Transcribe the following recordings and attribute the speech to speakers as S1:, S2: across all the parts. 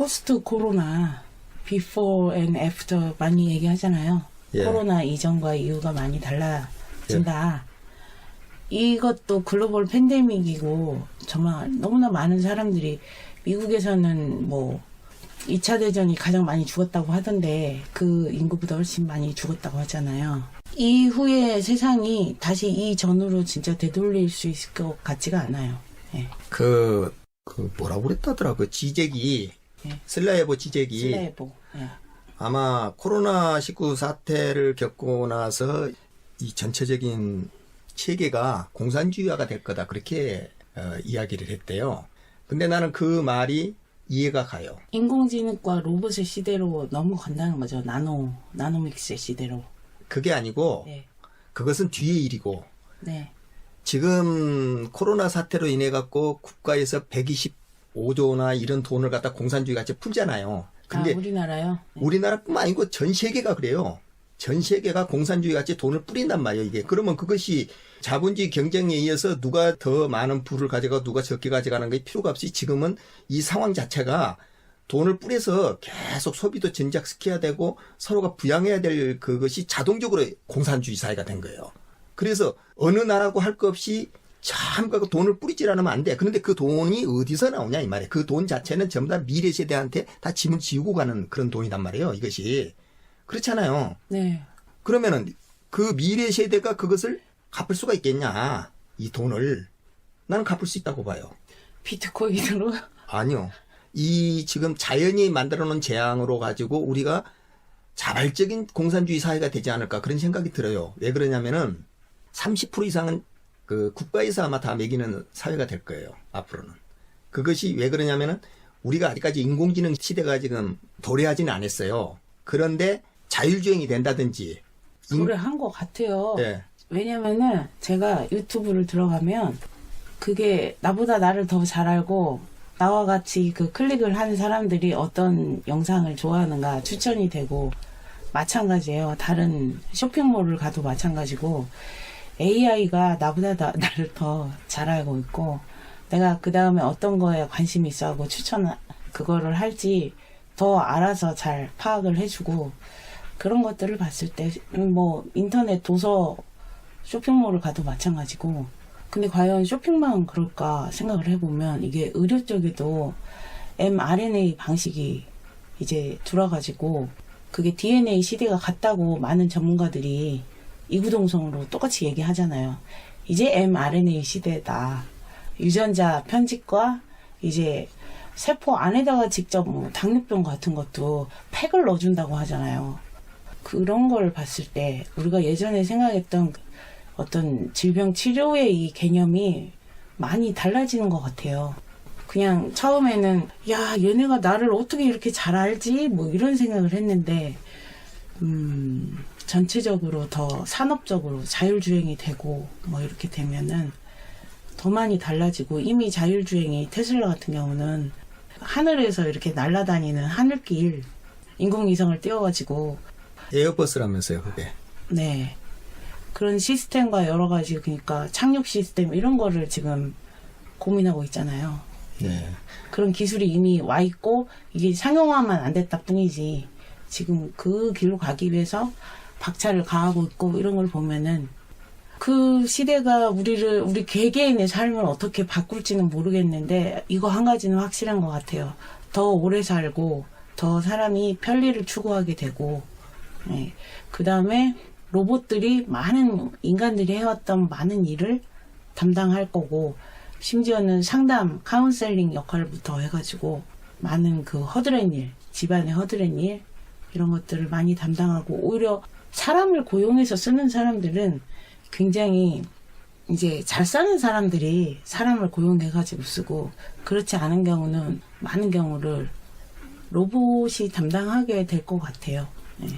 S1: 포스트 코로나, before and after 많이 얘기하잖아요.
S2: 예.
S1: 코로나 이전과 이후가 많이 달라진다. 이것도 글로벌 팬데믹이고 정말 너무나 많은 사람들이 미국에서는 뭐 2차 대전이 가장 많이 죽었다고 하던데 그 인구보다 훨씬 많이 죽었다고 하잖아요. 이후에 세상이 다시 이 전으로 진짜 되돌릴 수 있을 것 같지가 않아요. 예.
S2: 그, 그 뭐라고 그랬다더라. 그 지적이,
S1: 예.
S2: 슬라예보 지적이
S1: 슬레이보. 예.
S2: 아마 코로나 19 사태를 겪고 나서 이 전체적인 체계가 공산주의화가 될 거다. 그렇게 어, 이야기를 했대요. 근데 나는 그 말이 이해가 가요.
S1: 인공지능과 로봇의 시대로 넘어간다는 거죠. 나노, 나노믹스의 시대로.
S2: 그게 아니고
S1: 네.
S2: 그것은 뒤의 일이고
S1: 네.
S2: 지금 코로나 사태로 인해 갖고 국가에서 125조나 이런 돈을 갖다 공산주의 같이 풀잖아요. 근데
S1: 아, 우리나라요? 네.
S2: 우리나라뿐만 아니고 전 세계가 그래요. 전 세계가 공산주의 같이 돈을 뿌린단 말이에요, 이게. 그러면 그것이 자본주의 경쟁에 의해서 누가 더 많은 부를 가져가고 누가 적게 가져가는 게 필요가 없이 지금은 이 상황 자체가 돈을 뿌려서 계속 소비도 전작시켜야 되고 서로가 부양해야 될 그것이 자동적으로 공산주의 사회가 된 거예요. 그래서 어느 나라고 할 것 없이 참 그 돈을 뿌리질 않으면 안 돼. 그런데 그 돈이 어디서 나오냐 이 말이에요. 그돈 자체는 전부 다 미래 세대한테 다 짐을 지우고 가는 그런 돈이란 말이에요. 이것이 그렇잖아요.
S1: 네.
S2: 그러면은 그 미래 세대가 그것을 갚을 수가 있겠냐? 이 돈을 나는 갚을 수 있다고 봐요.
S1: 비트코인으로?
S2: 아니요. 이 지금 자연이 만들어 놓은 재앙으로 가지고 우리가 자발적인 공산주의 사회가 되지 않을까 그런 생각이 들어요. 왜 그러냐면은 30% 이상은 그 국가에서 아마 다 매기는 사회가 될 거예요. 앞으로는. 그것이 왜 그러냐면은 우리가 아직까지 인공지능 시대가 지금 도래하지는 않았어요. 그런데 자율주행이 된다든지 인-
S1: 노래한 것 같아요.
S2: 예.
S1: 왜냐면은 제가 유튜브를 들어가면 그게 나보다 나를 더 잘 알고 나와 같이 그 클릭을 하는 사람들이 어떤 영상을 좋아하는가 추천이 되고 마찬가지예요. 다른 쇼핑몰을 가도 마찬가지고 AI가 나보다 나, 나를 더 잘 알고 있고 내가 그 다음에 어떤 거에 관심이 있어하고 추천 그거를 할지 더 알아서 잘 파악을 해주고 그런 것들을 봤을 때 뭐 인터넷 도서 쇼핑몰을 가도 마찬가지고 근데 과연 쇼핑만 그럴까 생각을 해보면 이게 의료 쪽에도 mRNA 방식이 이제 들어가지고 그게 DNA 시대가 같다고 많은 전문가들이 이구동성으로 똑같이 얘기하잖아요. 이제 mRNA 시대다. 유전자 편집과 이제 세포 안에다가 직접 뭐 당뇨병 같은 것도 팩을 넣어준다고 하잖아요. 그런 걸 봤을 때 우리가 예전에 생각했던 어떤 질병 치료의 이 개념이 많이 달라지는 것 같아요. 그냥 처음에는 야 얘네가 나를 어떻게 이렇게 잘 알지 뭐 이런 생각을 했는데 음 전체적으로 더 산업적으로 자율주행이 되고 뭐 이렇게 되면은 더 많이 달라지고 이미 자율주행이 테슬라 같은 경우는 하늘에서 이렇게 날아다니는 하늘길 인공위성을 띄워가지고
S2: 에어버스라면서요, 그게.
S1: 네. 그런 시스템과 여러 가지 그러니까 착륙 시스템 이런 거를 지금 고민하고 있잖아요.
S2: 네.
S1: 그런 기술이 이미 와 있고 이게 상용화만 안 됐다 뿐이지 지금 그 길로 가기 위해서 박차를 가하고 있고 이런 걸 보면은 그 시대가 우리를 우리 개개인의 삶을 어떻게 바꿀지는 모르겠는데 이거 한 가지는 확실한 것 같아요. 더 오래 살고 더 사람이 편리를 추구하게 되고 네. 그 다음에 로봇들이 많은 인간들이 해왔던 많은 일을 담당할 거고 심지어는 상담, 카운셀링 역할부터 해가지고 많은 그 허드렛 일, 집안의 허드렛 일 이런 것들을 많이 담당하고 오히려 사람을 고용해서 쓰는 사람들은 굉장히 이제 잘 사는 사람들이 사람을 고용해가지고 쓰고 그렇지 않은 경우는 많은 경우를 로봇이 담당하게 될 것 같아요. 네.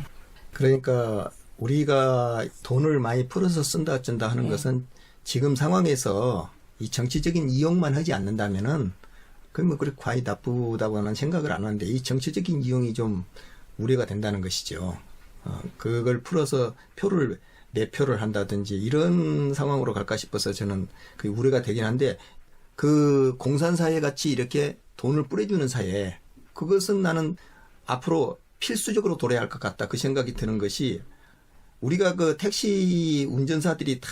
S2: 그러니까 우리가 돈을 많이 풀어서 쓴다 어쩐다 하는
S1: 네.
S2: 것은 지금 상황에서 이 정치적인 이용만 하지 않는다면은 그러면 그렇게 과히 나쁘다고 하는 생각을 안 하는데 이 정치적인 이용이 좀 우려가 된다는 것이죠. 어, 그걸 풀어서 표를 매표를 한다든지 이런 상황으로 갈까 싶어서 저는 그 우려가 되긴 한데 그 공산 사회 같이 이렇게 돈을 뿌려주는 사회 그것은 나는 앞으로 필수적으로 돌아야 할 것 같다. 그 생각이 드는 것이 우리가 그 택시 운전사들이 다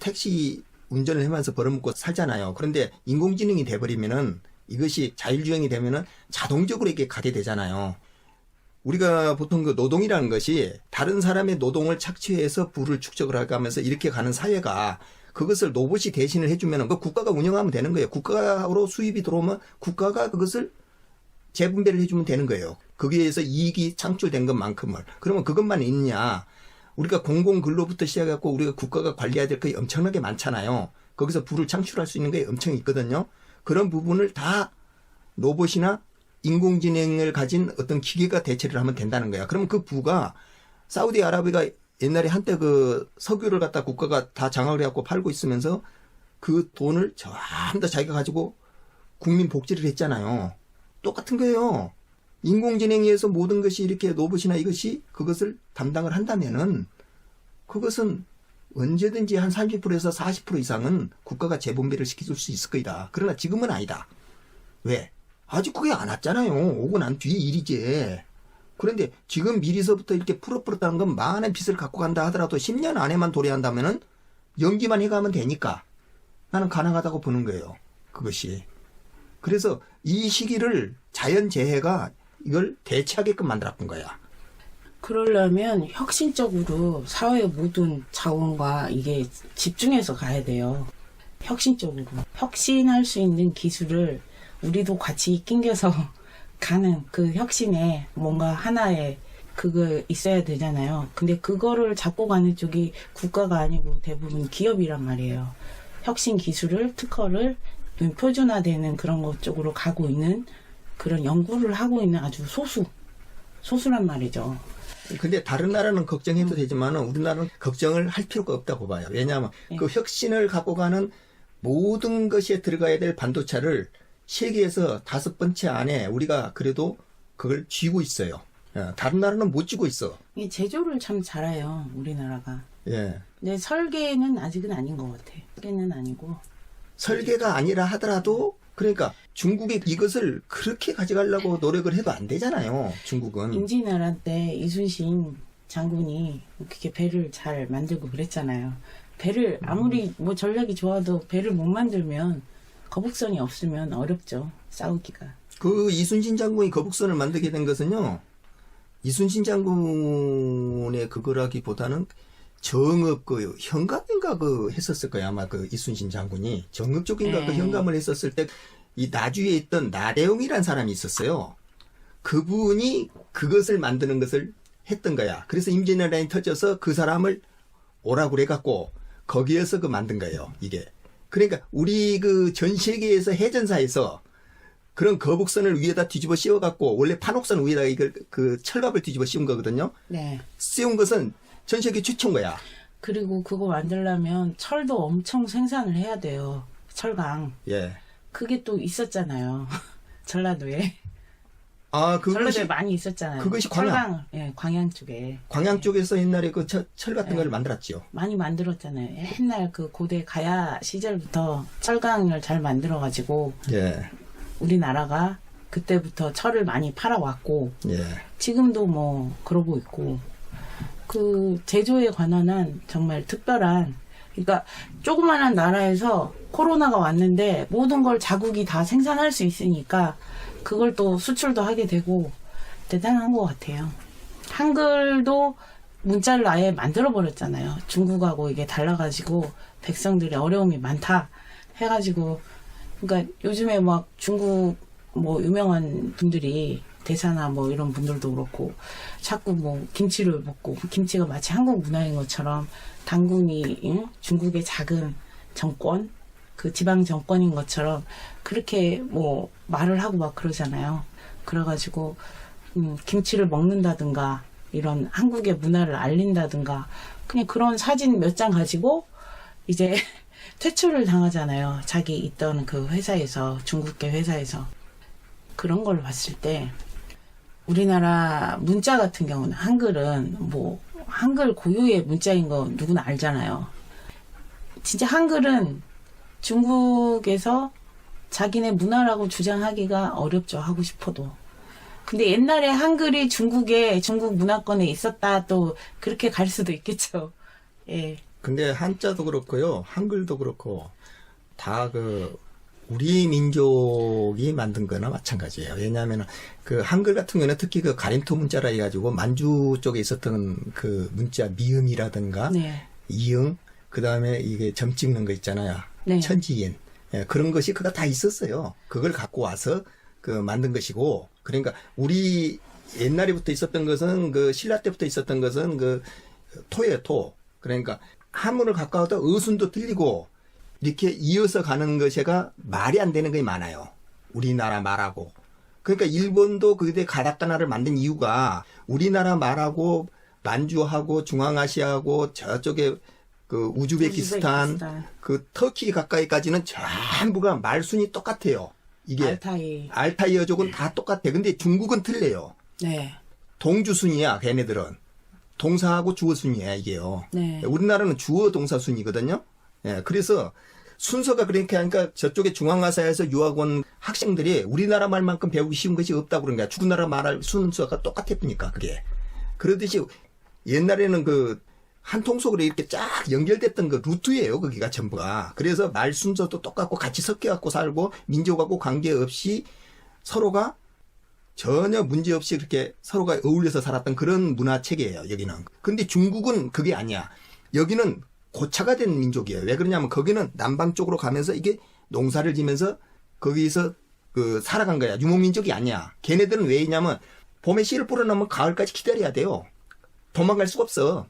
S2: 택시 운전을 하면서 벌어먹고 살잖아요. 그런데 인공지능이 돼버리면은 이것이 자율주행이 되면은 자동적으로 이게 가게 되잖아요. 우리가 보통 그 노동이라는 것이 다른 사람의 노동을 착취해서 부를 축적을 하면서 이렇게 가는 사회가 그것을 로봇이 대신을 해주면은 그 국가가 운영하면 되는 거예요. 국가로 수입이 들어오면 국가가 그것을 재분배를 해주면 되는 거예요. 거기에 의해서 이익이 창출된 것만큼을. 그러면 그것만 있냐. 우리가 공공근로부터 시작해갖고 우리가 국가가 관리해야 될게 엄청나게 많잖아요. 거기서 부를 창출할 수 있는 게 엄청 있거든요. 그런 부분을 다 로봇이나 인공지능을 가진 어떤 기계가 대체를 하면 된다는 거야. 그러면 그 부가 사우디아라비아가 옛날에 한때 그 석유를 갖다 국가가 다 장악을 해갖고 팔고 있으면서 그 돈을 전부 다 자기가 가지고 국민 복지를 했잖아요. 똑같은 거예요. 인공지능에 의해서 모든 것이 이렇게 로봇이나 이것이 그것을 담당을 한다면은 그것은 언제든지 한 30%에서 40% 이상은 국가가 재분배를 시켜줄 수 있을 거이다. 그러나 지금은 아니다. 왜? 아직 그게 안 왔잖아요. 오고 난 뒤에 일이지. 그런데 지금 미리서부터 이렇게 풀어풀었다는 건 많은 빚을 갖고 간다 하더라도 10년 안에만 도래한다면은 연기만 해가면 되니까 나는 가능하다고 보는 거예요. 그것이. 그래서 이 시기를 자연재해가 이걸 대체하게끔 만들었던 거야.
S1: 그러려면 혁신적으로 사회의 모든 자원과 이게 집중해서 가야 돼요. 혁신적으로. 혁신할 수 있는 기술을 우리도 같이 낑겨서 가는 그 혁신에 뭔가 하나의 그거 있어야 되잖아요. 근데 그거를 잡고 가는 쪽이 국가가 아니고 대부분 기업이란 말이에요. 혁신 기술을, 특허를 표준화되는 그런 것 쪽으로 가고 있는 그런 연구를 하고 있는 아주 소수, 소수란 말이죠.
S2: 근데 다른 나라는 걱정해도 되지만 우리나라는 걱정을 할 필요가 없다고 봐요. 왜냐하면 그 혁신을 갖고 가는 모든 것에 들어가야 될 반도체를 세계에서 다섯 번째 안에 우리가 그래도 그걸 쥐고 있어요. 예, 다른 나라는 못 쥐고 있어.
S1: 이 제조를 참 잘해요, 우리나라가.
S2: 예.
S1: 근데 설계는 아직은 아닌 것 같아. 설계는 아니고.
S2: 설계가 아니라 하더라도 그러니까 중국이 이것을 그렇게 가져가려고 노력을 해도 안 되잖아요. 중국은.
S1: 임진왜란 때 이순신 장군이 그렇게 배를 잘 만들고 그랬잖아요. 배를 아무리 뭐 전략이 좋아도 배를 못 만들면 거북선이 없으면 어렵죠. 싸우기가.
S2: 그 이순신 장군이 거북선을 만들게 된 것은요. 이순신 장군의 그거라기보다는 정읍 그 현감인가 그 했었을 거야 아마 그 이순신 장군이 정읍 쪽인가 그
S1: 네.
S2: 현감을 했었을 때 이 나주에 있던 나대웅이란 사람이 있었어요. 그분이 그것을 만드는 것을 했던 거야. 그래서 임진왜란이 터져서 그 사람을 오라고 그래갖고 거기에서 그 만든 거예요. 이게. 그러니까 우리 그 전 세계에서 해전사에서 그런 거북선을 위에다 뒤집어 씌워갖고 원래 판옥선 위에다가 이걸 그 철갑을 뒤집어 씌운 거거든요.
S1: 네.
S2: 씌운 것은 전 세계 최초인 거야.
S1: 그리고 그거 만들려면 철도 엄청 생산을 해야 돼요. 철강.
S2: 예.
S1: 그게 또 있었잖아요. 전라도에.
S2: 아 그것이
S1: 많이 있었잖아요.
S2: 그것이 광양.
S1: 예, 광양 쪽에.
S2: 광양 쪽에서 옛날에 그 철 같은
S1: 네.
S2: 걸 만들었지요.
S1: 많이 만들었잖아요. 옛날 그 고대 가야 시절부터 철강을 잘 만들어 가지고
S2: 예.
S1: 우리나라가 그때부터 철을 많이 팔아왔고
S2: 예.
S1: 지금도 뭐 그러고 있고 그 제조에 관한 한 정말 특별한 그러니까 조그마한 나라에서 코로나가 왔는데 모든 걸 자국이 다 생산할 수 있으니까 그걸 또 수출도 하게 되고 대단한 것 같아요. 한글도 문자를 아예 만들어 버렸잖아요. 중국하고 이게 달라가지고 백성들의 어려움이 많다 해가지고 그러니까 요즘에 막 중국 뭐 유명한 분들이 대사나 뭐 이런 분들도 그렇고 자꾸 뭐 김치를 먹고 김치가 마치 한국 문화인 것처럼 당군이 응? 중국의 작은 정권 그 지방 정권인 것처럼 그렇게 뭐 말을 하고 막 그러잖아요. 그래가지고 음, 김치를 먹는다든가 이런 한국의 문화를 알린다든가 그냥 그런 사진 몇 장 가지고 이제 퇴출을 당하잖아요. 자기 있던 그 회사에서 중국계 회사에서 그런 걸 봤을 때 우리나라 문자 같은 경우는 한글은 뭐 한글 고유의 문자인 거 누구나 알잖아요. 진짜 한글은 중국에서 자기네 문화라고 주장하기가 어렵죠. 하고 싶어도. 근데 옛날에 한글이 중국에 중국 문화권에 있었다 또 그렇게 갈 수도 있겠죠. 예.
S2: 근데 한자도 그렇고요, 한글도 그렇고 다 그 우리 민족이 만든 거나 마찬가지예요. 왜냐하면 그 한글 같은 경우는 특히 그 가림토 문자라 해가지고 만주 쪽에 있었던 그 문자 미음이라든가
S1: 네.
S2: 이응 그 다음에 이게 점 찍는 거 있잖아요.
S1: 네.
S2: 천지인 예, 그런 것이 그가 다 있었어요. 그걸 갖고 와서 그 만든 것이고 그러니까 우리 옛날에부터 있었던 것은 그 신라 때부터 있었던 것은 그 토예요 토. 그러니까 한문을 갖고 와도 어순도 틀리고 이렇게 이어서 가는 것이가 말이 안 되는 게 많아요. 우리나라 말하고. 그러니까 일본도 그때 가다카나를 만든 이유가 우리나라 말하고 만주하고 중앙아시아하고 저쪽에 그 우즈베키스탄,
S1: 우즈베키스탄.
S2: 그 터키 가까이까지는 전부가 말순이 똑같아요. 이게
S1: 알타이.
S2: 알타이어족은 다 똑같아. 근데 중국은 틀려요.
S1: 네.
S2: 동주순이야, 걔네들은. 동사하고 주어순이야, 이게요.
S1: 네.
S2: 우리나라는 주어 동사순이거든요. 예, 그래서 순서가 그렇게 하니까 저쪽에 중앙아시아에서 유학 온 학생들이 우리나라 말만큼 배우기 쉬운 것이 없다고 그런 거야. 중나라 말할 순서가 똑같았으니까, 그게. 그러듯이 옛날에는 그 한 통속으로 이렇게 쫙 연결됐던 그 루트예요, 거기가 전부가. 그래서 말 순서도 똑같고 같이 섞여 갖고 살고 민족하고 관계없이 서로가 전혀 문제 없이 그렇게 서로가 어울려서 살았던 그런 문화 체계예요, 여기는. 근데 중국은 그게 아니야. 여기는 고차가 된 민족이에요. 왜 그러냐면 거기는 남방 쪽으로 가면서 이게 농사를 지면서 거기서 그 살아간 거야. 유목민족이 아니야. 걔네들은 왜냐면 봄에 씨를 뿌려놓으면 가을까지 기다려야 돼요. 도망갈 수가 없어.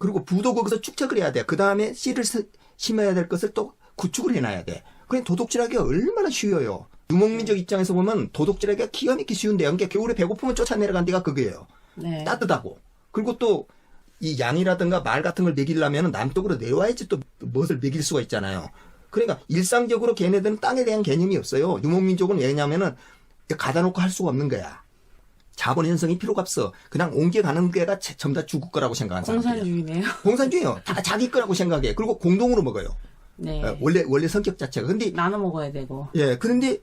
S2: 그리고 부도 거기서 축적을 해야 돼. 그 다음에 씨를 스- 심어야 될 것을 또 구축을 해놔야 돼. 그냥 도둑질하기가 얼마나 쉬워요. 유목민족 입장에서 보면 도둑질하기가 기가 막히게 쉬운데, 그러니까 겨울에 배고프면 쫓아내려간 데가 그거예요.
S1: 네.
S2: 따뜻하고. 그리고 또, 이 양이라든가 말 같은 걸 먹이려면 남쪽으로 내와야지 또 무엇을 먹일 수가 있잖아요. 그러니까 일상적으로 걔네들은 땅에 대한 개념이 없어요. 유목민족은 왜냐면은 가다 놓고 할 수가 없는 거야. 자본 현성이 필요가 없어. 그냥 옮겨가는 게가 제- 전부 다 죽을 거라고 생각하는.
S1: 공산주의네요.
S2: 공산주의요. 다 자기 거라고 생각해. 그리고 공동으로 먹어요.
S1: 네.
S2: 어, 원래 원래 성격 자체가. 근데
S1: 나눠 먹어야 되고.
S2: 예, 그런데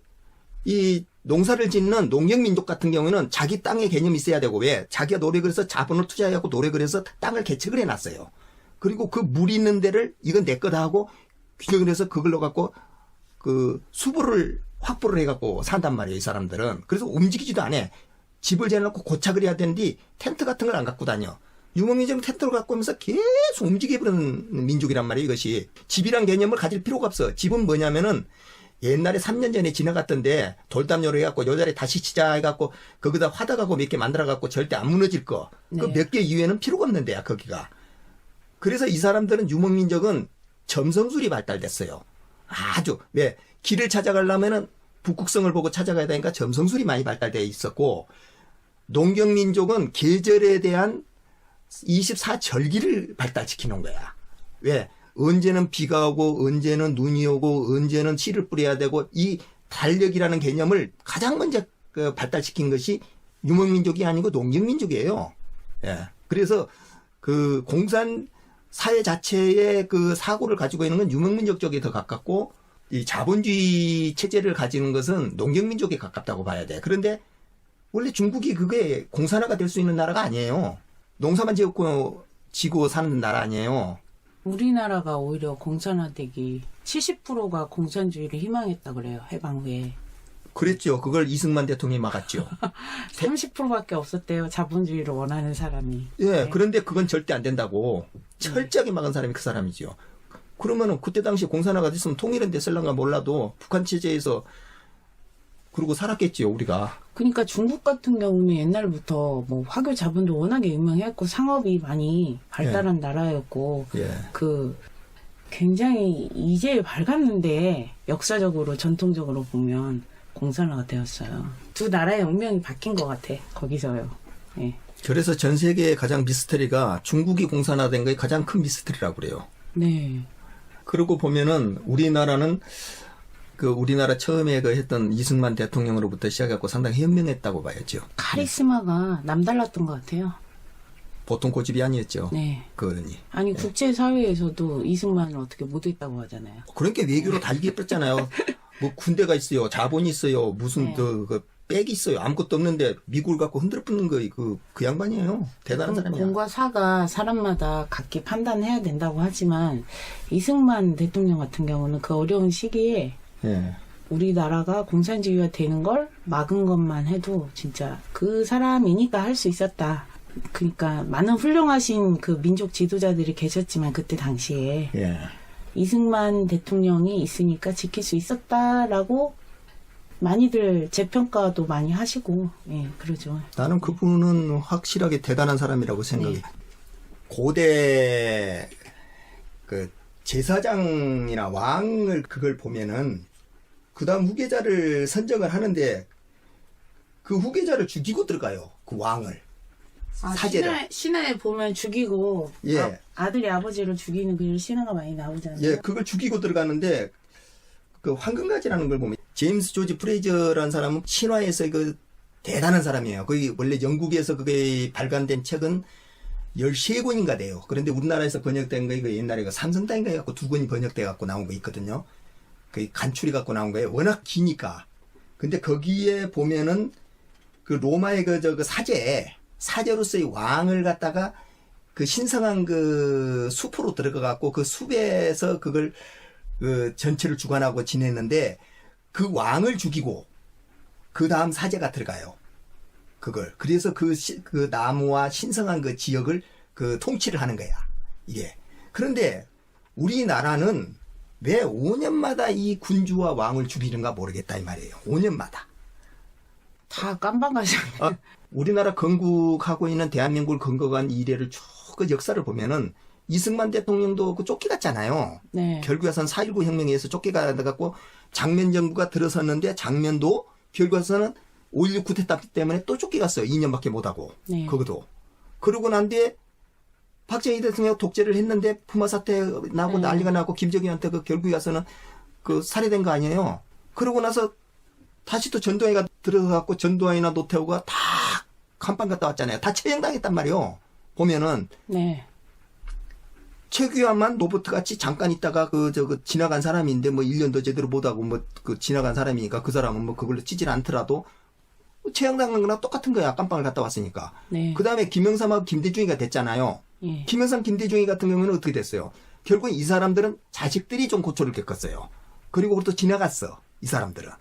S2: 이 농사를 짓는 농경 민족 같은 경우는 자기 땅의 개념이 있어야 되고 왜 자기가 노력을 해서 자본을 투자하고 노력을 해서 땅을 개척을 해놨어요. 그리고 그물 있는 데를 이건 내 거다 하고 규정을 해서 그걸로 갖고 그 수보를 확보를 해갖고 산단 말이에요, 이 사람들은. 그래서 움직이지도 않아. 집을 재놓고 고착을 해야 되는데 텐트 같은 걸 안 갖고 다녀. 유목민족은 텐트를 갖고 오면서 계속 움직여버리는 민족이란 말이에요, 이것이. 집이란 개념을 가질 필요가 없어. 집은 뭐냐면은 옛날에 3년 전에 지나갔던데 돌담요로 해갖고 요 자리에 다시 치자 해갖고 거기다 화다가고 몇 개 만들어갖고 절대 안 무너질 거. 그
S1: 네.
S2: 몇개 이후에는 필요가 없는 데야, 거기가. 그래서 이 사람들은 유목민족은 점성술이 발달됐어요. 아주 왜 길을 찾아가려면은 북극성을 보고 찾아가야 되니까 점성술이 많이 발달되어 있었고 농경민족은 계절에 대한 24절기를 발달시키는 거야. 왜? 언제는 비가 오고 언제는 눈이 오고 언제는 씨를 뿌려야 되고 이 달력이라는 개념을 가장 먼저 그 발달시킨 것이 유목민족이 아니고 농경민족이에요. 예. 그래서 그 공산 사회 자체의 그 사고를 가지고 있는 건 유목민족 쪽에 더 가깝고 이 자본주의 체제를 가지는 것은 농경민족에 가깝다고 봐야 돼. 그런데 원래 중국이 그게 공산화가 될 수 있는 나라가 아니에요. 농사만 지었고 지고 사는 나라 아니에요.
S1: 우리나라가 오히려 공산화되기 70%가 공산주의를 희망했다 그래요. 해방 후에.
S2: 그랬죠. 그걸 이승만 대통령이 막았죠.
S1: 30%밖에 없었대요. 자본주의를 원하는 사람이.
S2: 예,
S1: 네.
S2: 그런데 그건 절대 안 된다고 철저하게 막은 사람이 그 사람이죠. 그러면은 그때 당시 공산화가 됐으면 통일은 됐을런가 몰라도 북한 체제에서 그러고 살았겠지요, 우리가.
S1: 그러니까 중국 같은 경우는 옛날부터 뭐 화교 자본도 워낙에 유명했고 상업이 많이 발달한 나라였고
S2: 예.
S1: 그 굉장히 이제 밝았는데 역사적으로 전통적으로 보면 공산화가 되었어요. 두 나라의 운명이 바뀐 것 같아. 거기서요. 예.
S2: 그래서 전 세계의 가장 미스터리가 중국이 공산화된 게 가장 큰 미스터리라고 그래요.
S1: 네.
S2: 그러고 보면은 우리나라는 그 우리나라 처음에 그 했던 이승만 대통령으로부터 시작해갖고 상당히 현명했다고 봐야죠.
S1: 카리스마가 남달랐던 것 같아요.
S2: 보통 고집이 아니었죠.
S1: 네.
S2: 그러니.
S1: 아니 국제 사회에서도 이승만을 어떻게 못했다고 하잖아요.
S2: 그러니까 외교로 달게 뺐잖아요. 뭐 군대가 있어요, 자본이 있어요, 무슨
S1: 네.
S2: 그, 그 백이 있어요. 아무것도 없는데 미국을 갖고 흔들어 붙는 거, 그, 그 양반이에요. 대단한 사람이야.
S1: 공과 사가 사람마다 각기 판단해야 된다고 하지만 이승만 대통령 같은 경우는 그 어려운 시기에
S2: 예.
S1: 우리나라가 공산주의화 되는 걸 막은 것만 해도 진짜 그 사람이니까 할 수 있었다. 그러니까 많은 훌륭하신 그 민족 지도자들이 계셨지만 그때 당시에
S2: 예.
S1: 이승만 대통령이 있으니까 지킬 수 있었다라고 많이들 재평가도 많이 하시고 예 그러죠.
S2: 나는 그분은 확실하게 대단한 사람이라고 생각해.
S1: 네.
S2: 고대 그 제사장이나 왕을 그걸 보면은 그다음 후계자를 선정을 하는데 그 후계자를 죽이고 들어가요. 그 왕을. 사제를.
S1: 아, 신화에, 신화에 보면 죽이고
S2: 예.
S1: 아, 들이 아버지를 죽이는 그 신화가 많이 나오잖아요.
S2: 예, 그걸 죽이고 들어가는데 그 황금가지라는 걸 보면 제임스 조지 프레이저라는 사람은 신화에서 그 대단한 사람이에요. 거기 원래 영국에서 그게 발간된 책은 13권인가 돼요. 그런데 우리나라에서 번역된 거 이거 옛날에 그 삼성단인가 해갖고 두 권이 번역돼 갖고 나온 거 있거든요. 그 간추리 갖고 나온 거예요. 워낙 기니까. 근데 거기에 보면은 그 로마의 그저 그 사제 사제로서의 왕을 갖다가 그 신성한 그 숲으로 들어가 갖고 그 숲에서 그걸 그 전체를 주관하고 지냈는데 그 왕을 죽이고 그 다음 사제가 들어가요. 그걸 그래서 그, 시- 그 나무와 신성한 그 지역을 그 통치를 하는 거야. 이게 그런데 우리나라는 왜 5년마다 이 군주와 왕을 죽이는가 모르겠다 이 말이에요. 5년마다.
S1: 다 깜방가셨네.
S2: 아, 우리나라 건국하고 있는 대한민국을 건국한 이래를 쭉 그 역사를 보면은 이승만 대통령도 그 쫓겨갔잖아요.
S1: 네.
S2: 결국에서는 4.19 혁명에 의해서 쫓겨가갖고 장면 정부가 들어섰는데 장면도 결국에서는 5.16 쿠데타 때문에 또 쫓겨갔어요. 2년밖에 못하고.
S1: 네.
S2: 그것도. 그러고 난 뒤에 박정희 대통령 독재를 했는데 품화 사태 나고
S1: 네.
S2: 난리가 나고 김정일한테 그 결국에 가서는 그 살해된 거 아니에요. 그러고 나서 다시 또 전두환이가 들어가고 전두환이나 노태우가 다 간판 갔다 왔잖아요. 다 처형당했단 말이에요. 보면은
S1: 네.
S2: 최규환만 로버트 같이 잠깐 있다가 그, 저, 그, 지나간 사람인데, 뭐, 1년 더 제대로 못하고, 뭐, 그, 지나간 사람이니까 그 사람은 뭐, 그걸로 찌질 않더라도, 최양당한 거랑 똑같은 거야. 깜빵을 갔다 왔으니까.
S1: 네.
S2: 그 다음에 김영삼하고 김대중이가 됐잖아요.
S1: 예.
S2: 김영삼, 김대중이 같은 경우는 어떻게 됐어요? 결국 이 사람들은 자식들이 좀 고초를 겪었어요. 그리고 또 지나갔어. 이 사람들은.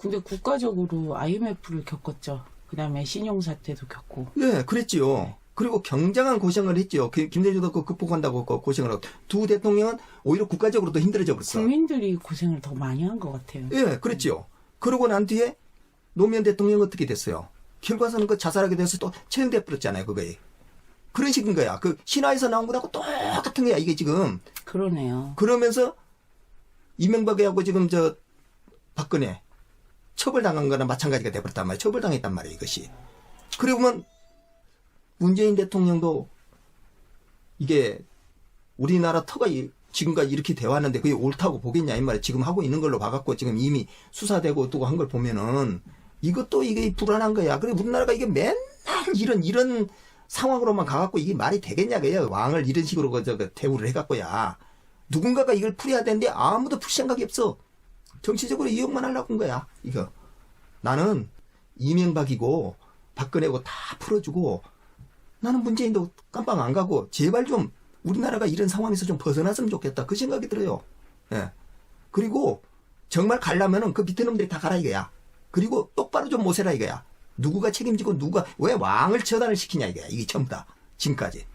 S1: 근데 국가적으로 IMF를 겪었죠. 그 다음에 신용 사태도 겪고.
S2: 예, 그랬지요. 그리고 굉장한 고생을. 그 김대중도 그 극복한다고 그 고생을 하고. 두 대통령은 오히려 국가적으로 더 힘들어져 버렸어.
S1: 국민들이 고생을 더 많이 한 것 같아요.
S2: 예, 그랬지요. 그러고 난 뒤에 노무현 대통령 은 어떻게 됐어요? 결과서는 그 자살하게 돼서 또 처형돼 버렸잖아요, 그거에. 그런 식인 거야. 그 신화에서 나온 거하고 똑같은 거야, 이게 지금.
S1: 그러네요.
S2: 그러면서 이명박하고 지금 저 박근혜 처벌당한 거나 마찬가지가 돼버렸단 말이에요. 처벌당했단 말이에요, 이것이. 그리고 보면 문재인 대통령도 이게 우리나라 터가 이- 지금까지 이렇게 돼 왔는데 그게 옳다고 보겠냐 이 말이에요. 지금 하고 있는 걸로 봐갖고 지금 이미 수사되고 또 한 걸 보면은 이것도 이게 불안한 거야. 그래 우리나라가 이게 맨날 이런 이런 상황으로만 가갖고 이게 말이 되겠냐고요. 왕을 이런 식으로 그, 저, 그 대우를 해갖고야. 누군가가 이걸 풀어야 되는데 아무도 풀 생각이 없어. 정치적으로 이용만 하려고 한 거야. 이거. 나는 이명박이고 박근혜고 다 풀어주고 나는 문재인도 깜빵 안 가고 제발 좀 우리나라가 이런 상황에서 좀 벗어났으면 좋겠다. 그 생각이 들어요. 예. 그리고 정말 가려면은 그 밑에 놈들이 다 가라 이거야. 그리고 똑바로 좀 모세라 이거야. 누구가 책임지고 누가 왜 왕을 처단을 시키냐 이거야. 이게 전부 다 지금까지.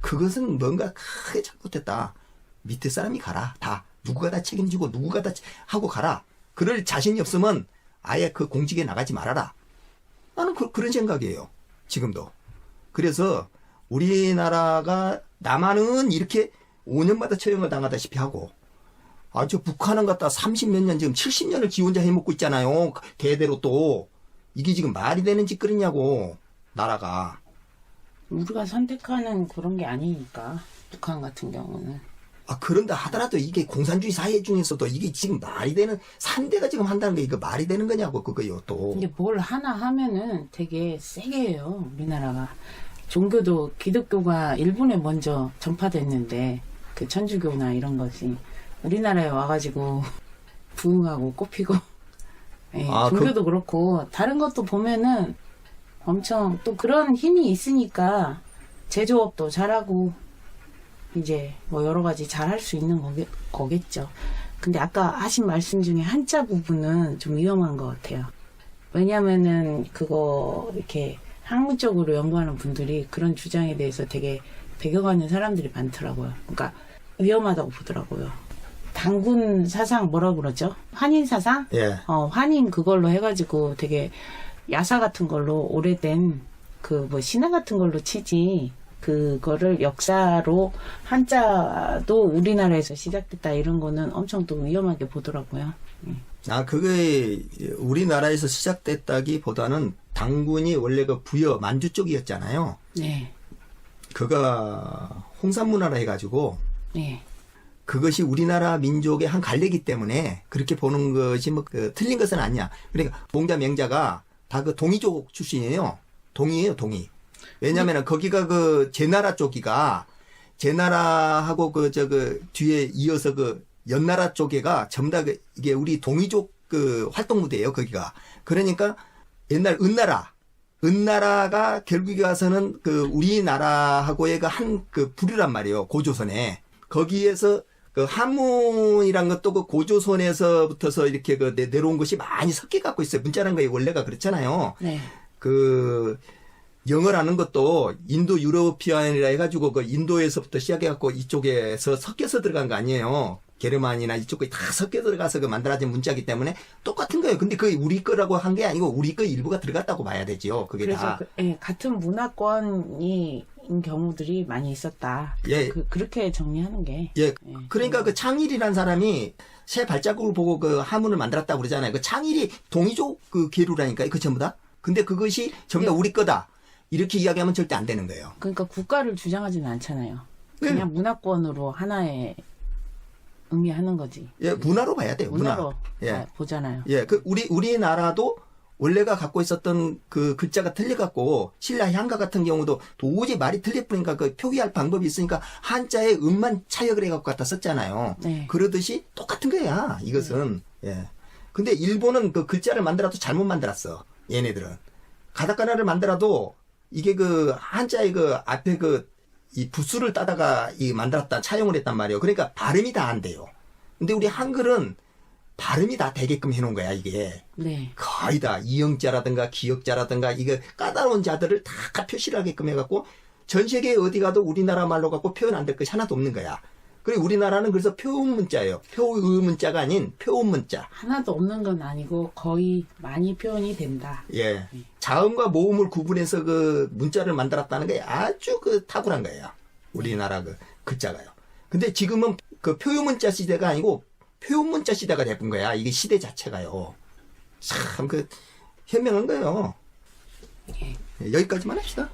S2: 그것은 뭔가 크게 잘못했다. 밑에 사람이 가라. 다 누구가 다 책임지고 누구가 다 하고 가라. 그럴 자신이 없으면 아예 그 공직에 나가지 말아라. 나는 그, 그런 생각이에요. 지금도. 그래서 우리나라가 남한은 이렇게 5년마다 처형을 당하다시피 하고 아, 저 북한은 갖다 30몇 년, 지금 70년을 지 혼자 해먹고 있잖아요. 대대로 또. 이게 지금 말이 되는 짓거리냐고, 나라가.
S1: 우리가 선택하는 그런 게 아니니까 북한 같은 경우는
S2: 아, 그런다 하더라도 이게 공산주의 사회 중에서도 이게 지금 말이 되는, 산대가 지금 한다는 게 이거 말이 되는 거냐고, 그거요, 또.
S1: 근데 뭘 하나 하면은 되게 세게 해요 우리나라가 종교도 기독교가 일본에 먼저 전파됐는데 그 천주교나 이런 것이 우리나라에 와가지고 부흥하고 꽃피고 예,
S2: 아, 그-
S1: 종교도 그 렇고 다른 것도 보면은 엄청 또 그런 힘이 있으니까 제조업도 잘하고 이제 뭐 여러 가지 잘할 수 있는 거겠, 거겠죠. 근데 아까 하신 말씀 중에 한자 부분은 좀 위험한 것 같아요. 왜냐면은 그거 이렇게 학문적으로 연구하는 분들이 그런 주장에 대해서 되게 배격하는 사람들이 많더라고요. 그러니까 위험하다고 보더라고요. 당군 사상 뭐라 그러죠? 환인 사상?
S2: 예.
S1: 어, 환인 그걸로 해가지고 되게 야사 같은 걸로 오래된 그 뭐 신화 같은 걸로 치지 그거를 역사로 한자도 우리나라에서 시작됐다 이런 거는 엄청 또 위험하게 보더라고요.
S2: 아, 그게 우리나라에서 시작됐다기보다는 당군이 원래 그 부여 만주 쪽이었잖아요.
S1: 네,
S2: 그가 홍산 문화라 해가지고
S1: 네,
S2: 그것이 우리나라 민족의 한 갈래기 때문에 그렇게 보는 것이 뭐 그, 틀린 것은 아니야. 그러니까 동자 맹자가 다 그 동이족 출신이에요. 동이에요, 동이. 왜냐면은 거기가 그 제 나라 쪽이가 제 나라하고 그저그 뒤에 이어서 그 연나라 쪽에가 전부 다 그 이게 우리 동이족 그 활동 무대예요, 거기가. 그러니까 옛날 은나라 은나라가 결국에 가서는 그 우리나라하고의 그 한 그 부류란 말이에요. 고조선에. 거기에서 그 한문이란 것도 그 고조선에서부터서 이렇게 그 내- 내려온 것이 많이 섞여 갖고 있어요. 문자란 거의 원래가 그렇잖아요.
S1: 네,
S2: 그 영어라는 것도 인도 유로피안이라 해가지고 그 인도에서부터 시작해갖고 이쪽에서 섞여서 들어간 거 아니에요. 게르만이나 이쪽이 다 섞여 들어가서 그 만들어진 문자기 때문에 똑같은 거예요. 근데 그게 우리 거라고 한 게 아니고 우리 거 일부가 들어갔다고 봐야 되죠. 그게
S1: 그래서
S2: 다.
S1: 그, 예, 같은 문화권이 인 경우들이 많이 있었다.
S2: 예.
S1: 그, 그렇게 정리하는 게
S2: 예.
S1: 예.
S2: 그러니까 그 창일이라는 사람이 새 발자국을 보고 그 하문을 만들었다고 그러잖아요. 그 창일이 동이족 그 계류라니까요. 그 전부 다. 근데 그것이 전부 다
S1: 예.
S2: 우리 거다. 이렇게 이야기하면 절대 안 되는 거예요.
S1: 그러니까 국가를 주장하지는 않잖아요.
S2: 네.
S1: 그냥 문화권으로 하나의 의미하는 거지.
S2: 예, 문화로 봐야 돼요. 문화.
S1: 문화로
S2: 예.
S1: 아, 보잖아요.
S2: 예, 그 우리 우리나라도 원래가 갖고 있었던 그 글자가 틀려갖고 신라 향가 같은 경우도 도저히 말이 틀려버리니까 그 표기할 방법이 있으니까 한자에 음만 차역을 해갖고 갖다 썼잖아요.
S1: 네.
S2: 그러듯이 똑같은 거야 이것은. 예. 근데 일본은 그 글자를 만들어도 잘못 만들었어. 얘네들은 가다카나를 만들어도 이게 그 한자의 그 앞에 그 이 부수를 따다가 이 만들었다 차용을 했단 말이에요. 그러니까 발음이 다 안 돼요. 근데 우리 한글은 발음이 다 되게끔 해놓은 거야 이게.
S1: 네.
S2: 거의 다 이영자라든가 기역자라든가 이거 까다로운 자들을 다 표시를 하게끔 해갖고 전 세계 어디 가도 우리나라 말로 갖고 표현 안 될 것이 하나도 없는 거야. 그리고 우리나라는 그래서 표음 문자예요. 표의 문자가 아닌 표음 문자.
S1: 하나도 없는 건 아니고 거의 많이 표현이 된다.
S2: 예. 자음과 모음을 구분해서 그 문자를 만들었다는 게 아주 그 탁월한 거예요. 우리나라 그 글자가요. 근데 지금은 그 표유 문자 시대가 아니고 표음 문자 시대가 돼본 거야. 이게 시대 자체가요. 참 그 현명한 거예요. 예, 여기까지만 합시다.